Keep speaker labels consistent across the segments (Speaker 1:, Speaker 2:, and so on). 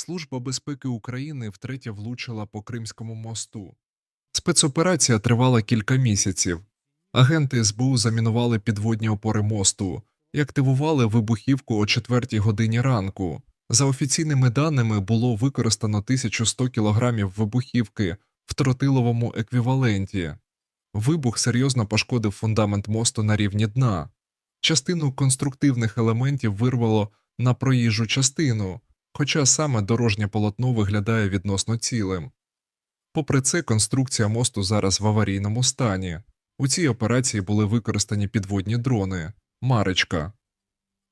Speaker 1: Служба безпеки України втретє влучила по Кримському мосту. Спецоперація тривала кілька місяців. Агенти СБУ замінували підводні опори мосту і активували вибухівку о 4 годині ранку. За офіційними даними було використано 1100 кілограмів вибухівки в тротиловому еквіваленті. Вибух серйозно пошкодив фундамент мосту на рівні дна. Частину конструктивних елементів вирвало на проїжджу частину, хоча саме дорожнє полотно виглядає відносно цілим. Попри це, конструкція мосту зараз в аварійному стані. У цій операції були використані підводні дрони Маречка.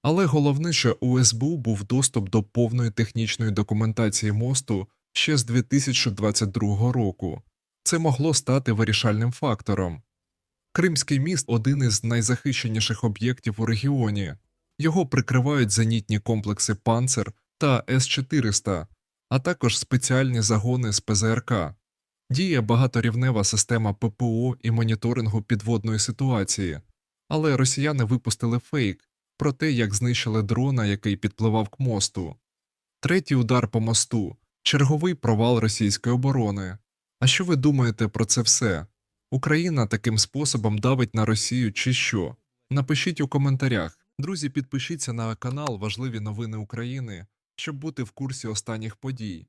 Speaker 1: Але головне, що у СБУ був доступ до повної технічної документації мосту ще з 2022 року. Це могло стати вирішальним фактором. Кримський міст один із найзахищеніших об'єктів у регіоні. Його прикривають зенітні комплекси Панцер та С-400, а також спеціальні загони з ПЗРК. Діє багаторівнева система ППО і моніторингу підводної ситуації, але росіяни випустили фейк про те, як знищили дрона, який підпливав к мосту. Третій удар по мосту черговий провал російської оборони. А що ви думаєте про це все? Україна таким способом давить на Росію чи що? Напишіть у коментарях. Друзі, підпишіться на канал Важливі новини України, щоб бути в курсі останніх подій.